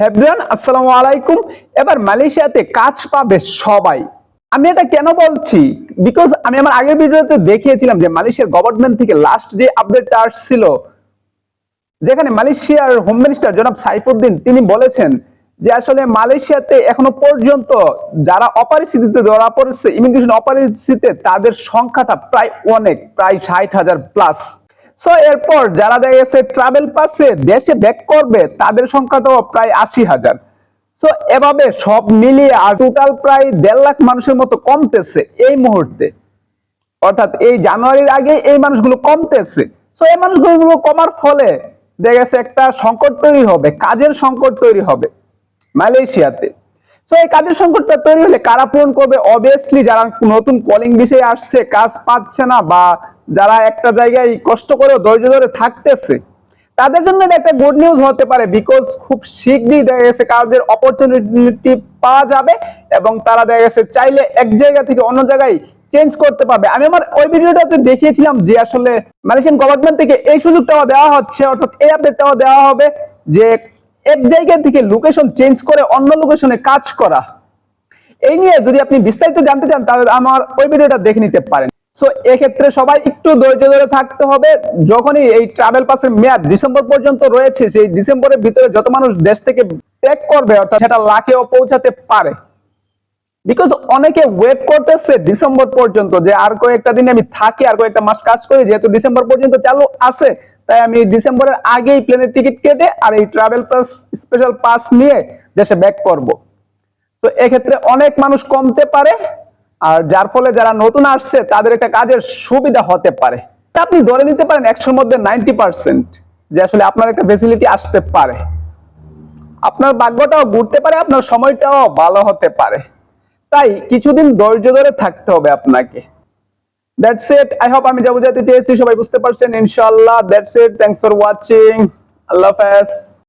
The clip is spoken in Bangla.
এভরিওয়ান আসসালামু আলাইকুম। এবার মালয়েশিয়াতে কাজ পাবে সবাই। আমি এটা কেন বলছি? বিকজ আমি আমার আগের ভিডিওতে দেখিয়েছিলাম যে মালয়েশিয়ার গভর্নমেন্ট থেকে লাস্ট যে আপডেটটা আসছিল, যেখানে মালয়েশিয়ার হোম মিনিস্টার জনাব সাইফুদ্দিন, তিনি বলেছেন যে আসলে মালয়েশিয়াতে এখনও পর্যন্ত যারা অপরিস্থিতিতে ধরা পড়েছে ইমিগ্রেশন অপরিস্থিতিতে তাদের সংখ্যাটা প্রায় অনেক, প্রায় ষাট হাজার প্লাস সো এরপর যারা দেখা গেছে ট্রাভেল পাসে দেশে ব্যাক করবে, তাদের সংখ্যাটাও প্রায় আশি হাজার। সো এভাবে সব মিলিয়ে আর টোটাল প্রায় দেড় লাখ মানুষের মতো কমতেছে এই মুহূর্তে। অর্থাৎ এই জানুয়ারির আগে এই মানুষগুলো কমতেছে। সো এই মানুষগুলো কমার ফলে দেখা গেছে একটা সংকট তৈরি হবে, কাজের সংকট তৈরি হবে মালয়েশিয়াতে। সো এই কাজের সংকটটা তৈরি হলে কারা পূরণ করবে? অবভিয়াসলি যারা নতুন কলিং বিষয়ে আসছে, কাজ পাচ্ছে না বা যারা একটা জায়গায় কষ্ট করে ধৈর্য ধরে থাকতেছে, তাদের জন্য একটা গুড নিউজ হতে পারে বিকজ খুব শীঘ্রই দেখা গেছে কাজের অপরচুনিটি পাওয়া যাবে এবং তারা দেখা গেছে চাইলে এক জায়গা থেকে অন্য জায়গায় চেঞ্জ করতে পারবে। আমি আমার ওই ভিডিওটাতে দেখিয়েছিলাম যে আসলে মালয়েশিয়ান গভর্নমেন্ট থেকে এই সুযোগটাও দেওয়া হচ্ছে, অর্থাৎ এই আপডেটটাও দেওয়া হবে যে এক জায়গা থেকে লোকেশন চেঞ্জ করে অন্য লোকেশনে কাজ করা। এই নিয়ে যদি আপনি বিস্তারিত জানতে চান, তাহলে আমার ওই ভিডিওটা দেখে নিতে পারেন। সো এক্ষেত্রে সবাই একটু ধৈর্য ধরে থাকতে হবে। যখনই এই ট্রাভেল পাসের মেয়াদ ডিসেম্বর পর্যন্ত রয়েছে, সেই ডিসেম্বরের ভিতরে যত মানুষ দেশ থেকে ত্যাগ করবে, অর্থাৎ সেটা লাখেও পৌঁছাতে পারে। বিকজ অনেকে ওয়েট করতেছে ডিসেম্বর পর্যন্ত যে আর কয়েকটা দিন আমি থাকি, আর কয়েকটা মাস কাজ করি, যেহেতু ডিসেম্বর পর্যন্ত চালু আছে, তাই আমি ডিসেম্বরের আগেই প্লেনের টিকিট কেটে আর এই ট্রাভেল পাস স্পেশাল পাস নিয়ে দেশে ব্যাক করব। তো এক্ষেত্রে অনেক মানুষ কমতে পারে আর যার ফলে যারা নতুন আসছে, তাদের একটা কাজের সুবিধা হতে পারে। আপনি ধরে নিতে পারেন একশোর মধ্যে নাইনটি পার্সেন্ট যে আসলে আপনার একটা ফেসিলিটি আসতে পারে। আপনার ভাগ্যটাও ঘুরতে পারে, আপনার সময়টাও ভালো হতে পারে। তাই কিছুদিন ধৈর্য ধরে থাকতে হবে আপনাকে। দ্যাটস ইট আই হোপ আমি যা বোঝাতে চেয়েছি, সবাই বুঝতে পারছেন। ইনশাআল্লাহ that's it thanks for watching আল্লাহ হাফেজ।